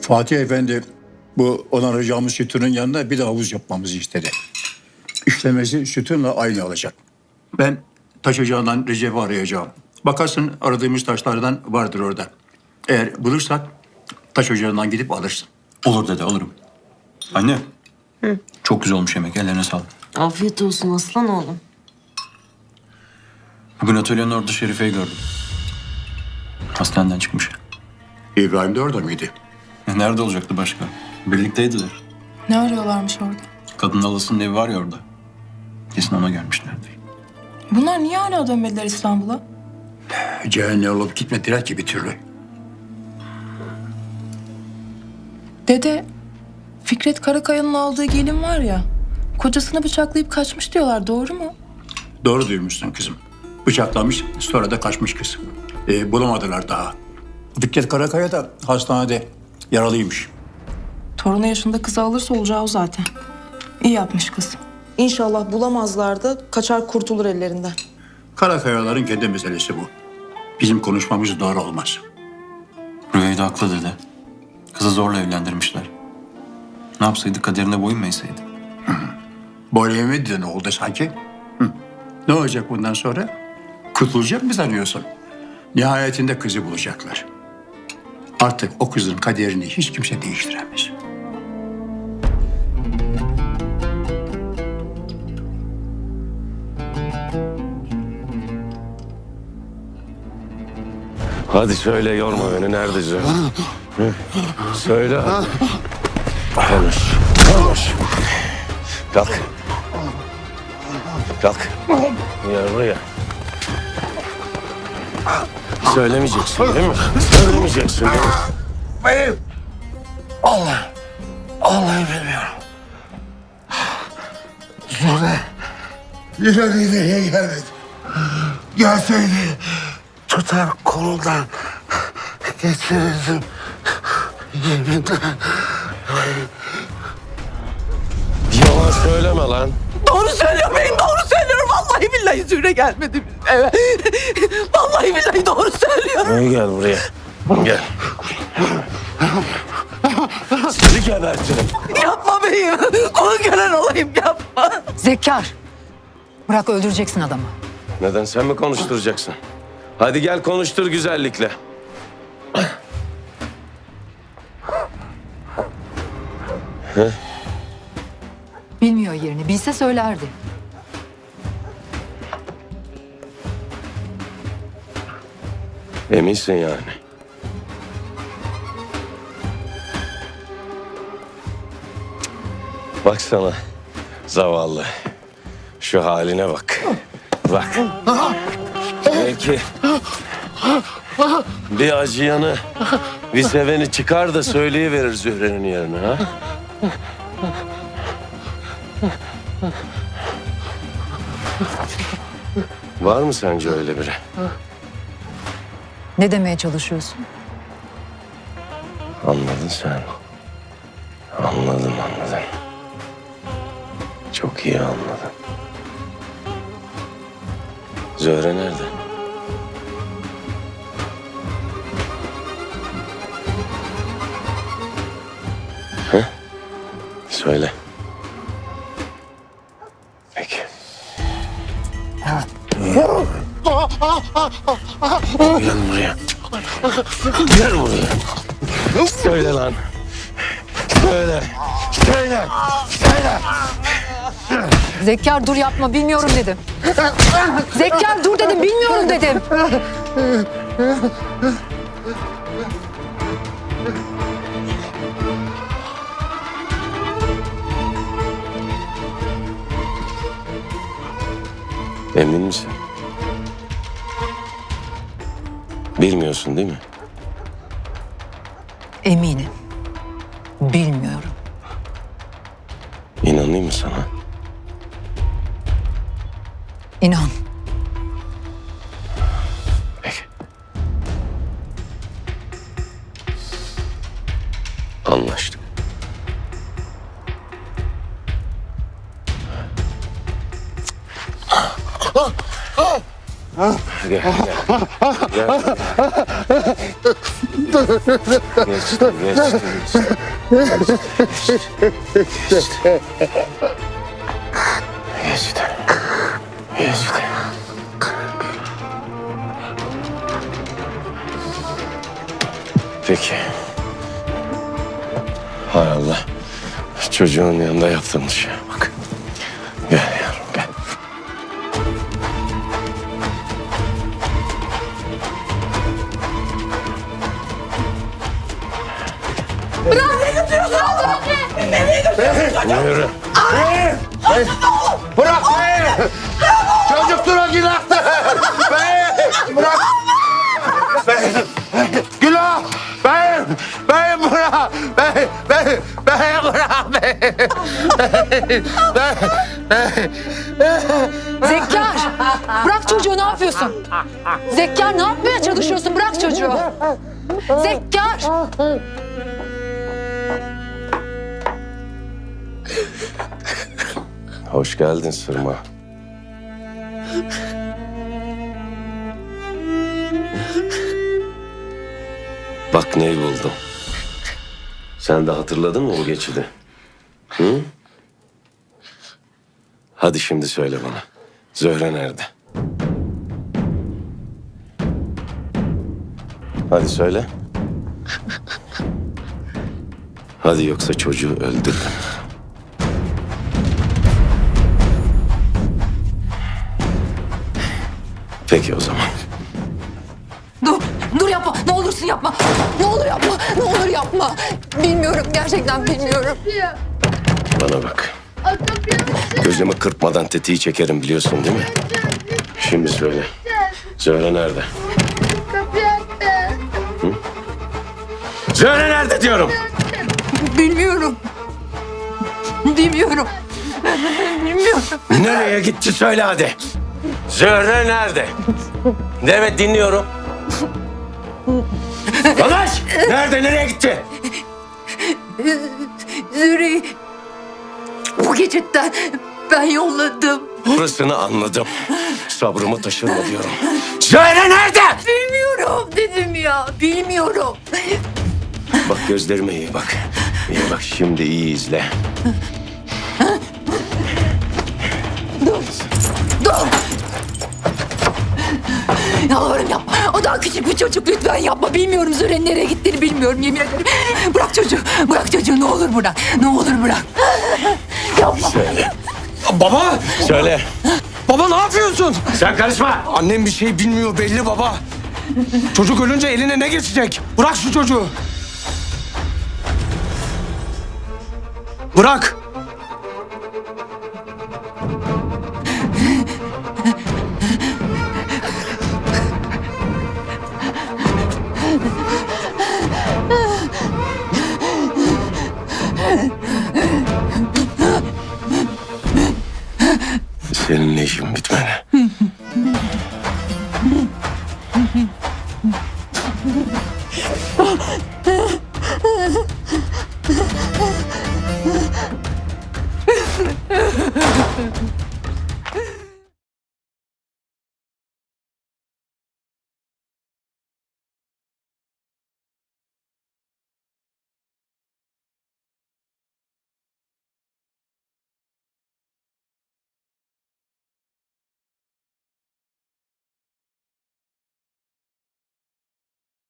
Fatih Efendi bu onaracağımız sütunun yanına bir de havuz yapmamızı istedi. İşlemesi sütunla aynı olacak. Ben taş ocağından Recep'i arayacağım. Bakarsın aradığımız taşlardan vardır orada. Eğer bulursak taş ocağından gidip alırsın. Olur dede olurum. Anne. Çok güzel olmuş yemek. Ellerine sağlık. Afiyet olsun aslan oğlum. Bugün atölyenin orada Şerife'yi gördüm. Hastaneden çıkmış. İbrahim de orada mıydı? E, Nerede olacaktı başka? Birlikteydiler. Ne arıyorlarmış orada? Kadın halasının evi var ya orada. Kesin ona gelmişlerdir. Bunlar niye hala dönmediler İstanbul'a? Cehennem olup gitmediler ki bir türlü. Dede, Fikret Karakaya'nın aldığı gelin var ya, kocasını bıçaklayıp kaçmış diyorlar, doğru mu? Doğru duymuşsun kızım. Bıçaklamış sonra da kaçmış kız. Ee, bulamadılar daha. Fikret Karakaya da hastanede yaralıymış. Torunu yaşında kızı alırsa olacağı o zaten. İyi yapmış kız. İnşallah bulamazlar da kaçar kurtulur ellerinden. Karakayaların kendi meselesi bu. Bizim konuşmamız doğru olmaz. Rüyayı da haklı dede. Kızı zorla evlendirmişler. Ne yapsaydı kaderine boyun mu eğseydi? Böyle yemedi de ne oldu sanki? Hı. Ne olacak bundan sonra? Kurtulacak mı sanıyorsun? Nihayetinde kızı bulacaklar. Artık o kızın kaderini hiç kimse değiştiremez. Hadi söyle yorma beni neredesin? Hı? Söyle. Konuş. Konuş. Kalk. Kalk. Gel buraya. Söylemeyeceksin değil mi? Söylemeyeceksin değil mi? Benim. Allah. Vallahi bilmiyorum. Zule. Yine nereye gelmedi. Gelseydi tutar kolundan geçirirdim. Yeminle. Yalan söyleme lan. Doğru söylüyor beyim doğru söylüyor. Vallahi billahi Zühre gelmedi eve. Vallahi billahi doğru söylüyor. Hey, Gel buraya. Gel. Seni gebertirim. Yapma beyim. Konu gören olayım yapma. Zekkar. Bırak öldüreceksin adamı. Neden sen mi konuşturacaksın? Hadi gel konuştur güzellikle. Bilmiyor yerini. Bilse söylerdi. Eminsin yani. Baksana zavallı. Şu haline bak. Bak. Belki bir acıyanı, bir seveni çıkar da söyleyiverir Zühre'nin yerine ha. Var mı sence öyle biri? Ne demeye çalışıyorsun? Anladın sen. Anladım anladım. Çok iyi anladım. Zöhre nerede? Hı? Söyle. Gel buraya. Gel buraya. Söyle lan. Söyle. Söyle. Söyle. Zekkar dur yapma. Bilmiyorum dedim. Zekkar dur dedim. Bilmiyorum dedim. Emin misin? Bilmiyorsun değil mi? Eminim. Bilmiyorum. İnanayım mı sana? İnan. Peki. Anlaştık. Gel, gel. Gel. Geçti, geçti, geçti. Geçti. Geçti. Peki. Hay Allah. Çocuğun yanında yaptığımız şeye bak. Gel yavrum gel. Yürü. Bırak beni! Çocuklara günahtır! Beni! Bırak! Beni! Günah! Beni! Beni bırak! Beni! Beni! Beni bırak! Beni! Zekkar! Bırak çocuğu ne yapıyorsun? Zekkar ne yapmaya çalışıyorsun? Bırak çocuğu. Zekkar! Hoş geldin Sırma. Bak neyi buldum. Sen de hatırladın mı bu geçidi? Hı? Hadi şimdi söyle bana. Zöhre nerede? Hadi söyle. Hadi yoksa çocuğu öldürürüm. Peki o zaman. Dur, dur yapma. Ne olursun yapma. Ne olur yapma. Ne olur yapma. Bilmiyorum, gerçekten bilmiyorum. Bana bak. Gözümü kırpmadan tetiği çekerim biliyorsun değil mi? Şimdi söyle. Zöhre nerede? Hı? Zöhre nerede diyorum. Bilmiyorum. Bilmiyorum. Bilmiyorum. Nereye gitti söyle hadi. Zöhre nerede? Evet dinliyorum. Konuş! Nerede nereye gitti? Züri bu geçitten ben yolladım. Burasını anladım. Sabrımı taşırma diyorum. Zöhre nerede? Bilmiyorum dedim ya. Bilmiyorum. Bak gözlerime iyi bak. İyi bak şimdi iyi izle. Daha küçük bir çocuk lütfen yapma. Bilmiyorum Züre'nin nereye gittiğini bilmiyorum yemin ederim. Bırak çocuğu. Bırak çocuğu ne olur bırak. Ne olur bırak. yapma. Söyle. Baba! Söyle. Baba ne yapıyorsun? Sen karışma. Annem bir şey bilmiyor belli baba. Çocuk ölünce eline ne geçecek? Bırak şu çocuğu. Bırak.